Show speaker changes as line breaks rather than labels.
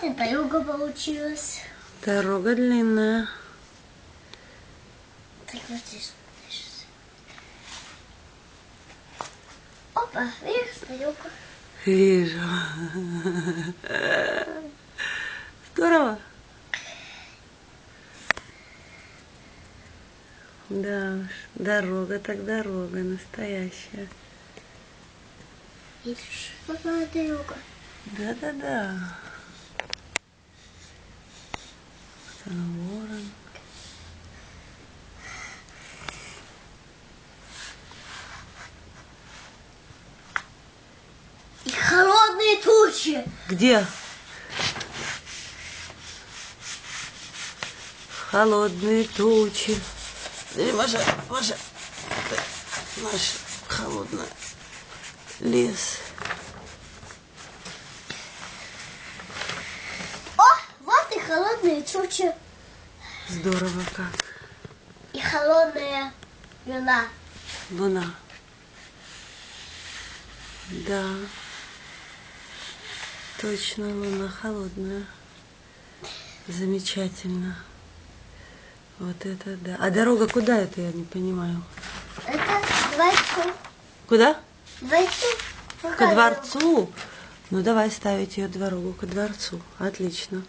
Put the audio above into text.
Вот и дорога получилась.
Дорога длинная.
Так вот здесь. Опа, видишь, дорога.
Вижу. Здорово. Да уж, дорога так дорога настоящая.
Видишь, какая дорога.
Да-да-да. Вот он, ворон.
И холодные тучи.
Где? Холодные тучи. Смотри, Маша, Маша, это наш холодный лес.
О, вот и холодные тучи.
Здорово как.
И холодная луна.
Луна. Да. Точно, луна холодная. Замечательно. Вот это да. А дорога куда это, я не понимаю.
Это дворцу.
Куда?
Дворцу.
Ко дворцу? Ну, давай ставить ее дорогу ко дворцу. Отлично.